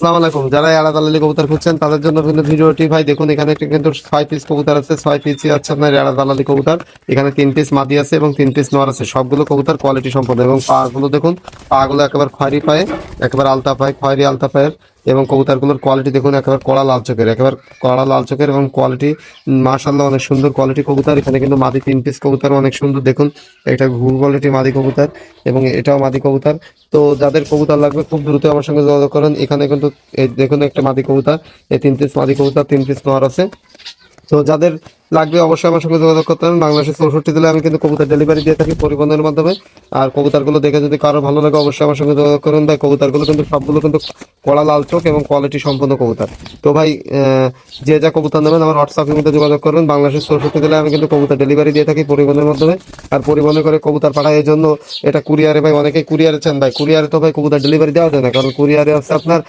আসসালামু যারা এড়া দালালি কবুতর খুঁজছেন, তাদের জন্য কিন্তু ভিডিওটি, ভাই, দেখুন, এখানে একটা কিন্তু ছয় পিস কবুতর আছে, ছয় পিসই আছে আপনার এরা দালালি কবুতর। এখানে তিন পিস মাদি আছে এবং তিন পিস নর আছে। সবগুলো কবুতর কোয়ালিটি সম্পন্ন। এবং পা গুলো দেখুন পা গুলো একেবারে খয়ারি পায়ে। একেবারে আলতা পায় খয়েরি আলতা পায়ের এবং কবুতরগুলোর কোয়ালিটি দেখুন, একেবারে কড়া লাল চোখের, একেবারে কড়া লাল চোখের এবং কোয়ালিটি মাশাল্লাহ অনেক সুন্দর কোয়ালিটি কবুতর। এখানে কিন্তু মাদি তিন পিস কবুতর অনেক সুন্দর দেখুন, এটা ঘুর কোয়ালিটি মাদি কবুতর এবং এটাও মাদি কবুতর। তো যাদের কবুতর লাগবে খুব দ্রুত আমার সঙ্গে যোগাযোগ করেন, এখানে কিন্তু দেখুন একটা মাদি কবুতর, এই তিন পিস মাদি কবুতর, তিন পিস নোয়ার আছে। তো যাদের লাগবে অবশ্যই আমার সঙ্গে যোগাযোগ করতে হবে বাংলাদেশের চৌষট্টি জেলায় আমি কিন্তু কবুতর ডেলিভারি দিয়ে থাকি পরিবহনের মাধ্যমে। আর কবুতরগুলো দেখে যদি কারও ভালো লাগে, অবশ্যই আমার সঙ্গে যোগাযোগ করুন। ভাই, কবুতরগুলো কিন্তু সবগুলো কিন্তু কড়া লাল চোখ এবং কোয়ালিটি সম্পন্ন কবুতর। তো ভাই যে যা কবুতর নেবেন আমার হোয়াটসঅ্যাপের মধ্যে যোগাযোগ করবেন বাংলাদেশের চৌষট্টি জেলায় আমি কিন্তু কবুতর ডেলিভারি দিয়ে থাকি পরিবহনের মাধ্যমে। আর পরিবহনে করে কবুতর পাঠায় এই জন্য এটা কুরিয়ারে ভাই অনেকেই কুরিয়ারে চান ভাই। কুরিয়ারে তো ভাই কবুতর ডেলিভারি দেওয়া যায় না, কারণ কুরিয়ারে আছে আপনার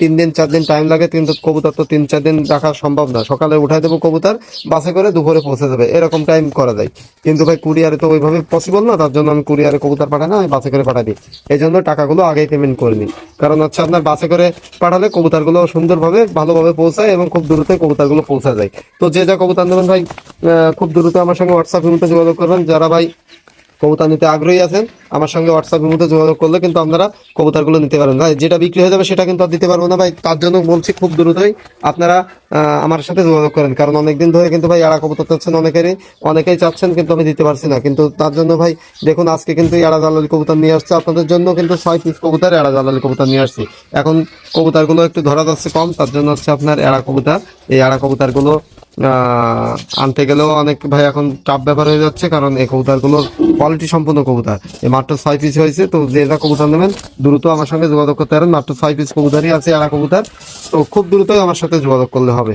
তিন দিন, চার দিন টাইম লাগে, কিন্তু কবুতর তো তিন, চার দিন রাখা সম্ভব না। সকালে উঠাই দেবো কবুতর, বাসে করে দুপুরে পৌঁছে যাবে। এরকম টাইম করা যায়। কিন্তু ভাই কুরিয়ারে তো ওইভাবে পসিবল না, তার জন্য আমি কুরিয়ারে কবুতর পাঠাই না, আমি বাসে করে পাঠাই দিই। এই জন্য টাকাগুলো আগেই পেমেন্ট করে নিই। কারণ হচ্ছে আপনার বাসে করে পাঠালে কবুতরগুলো সুন্দরভাবে, ভালোভাবে পৌঁছায় এবং খুব দ্রুত কবুতরগুলো পৌঁছা যায়। তো যে যা কবুতর নেবেন ভাই খুব দ্রুত আমার সঙ্গে হোয়াটসঅ্যাপ গ্রুপে যোগাযোগ করবেন। যারা ভাই কবুতর নিতে আগ্রহী আছেন, আমার সঙ্গে হোয়াটসঅ্যাপের মধ্যে যোগাযোগ করলে কিন্তু আপনারা কবুতরগুলো নিতে পারেন ভাই, যেটা বিক্রি হয়ে যাবে সেটা কিন্তু আর দিতে পারব না, ভাই। তার জন্য বলছি খুব দ্রুতই আপনারা আমার সাথে যোগাযোগ করেন। কারণ অনেকদিন ধরে কিন্তু ভাই এড়া কবুতর চাচ্ছেন অনেকেরই, অনেকেই চাচ্ছেন কিন্তু আমি দিতে পারছি না। কিন্তু তার জন্য ভাই, দেখুন, আজকে কিন্তু এড়া জালালি কবুতর নিয়ে আসছে। আপনাদের জন্য কিন্তু ছয় পিস কবুতর এড়া জালালি কবুতর নিয়ে আসছি। এখন কবুতরগুলো একটু ধরা যাচ্ছে কম, তার জন্য হচ্ছে আপনার এড়া কবুতর। এই এড়া কবুতরগুলো আনতে গেলেও অনেক ভাই এখন টাফ ব্যাপার হয়ে যাচ্ছে, কারণ এই কবুতরগুলো কোয়ালিটি সম্পূর্ণ কবুতার। এই মাত্র ছয় পিস হয়েছে, তো যে যা কবুতার নেবেন, দ্রুত আমার সঙ্গে যোগাযোগ করতে পারেন। মাত্র ছয় পিস কবুতারই আছে, এরা কবুতার। তো খুব দ্রুতই আমার সাথে যোগাযোগ করলে হবে।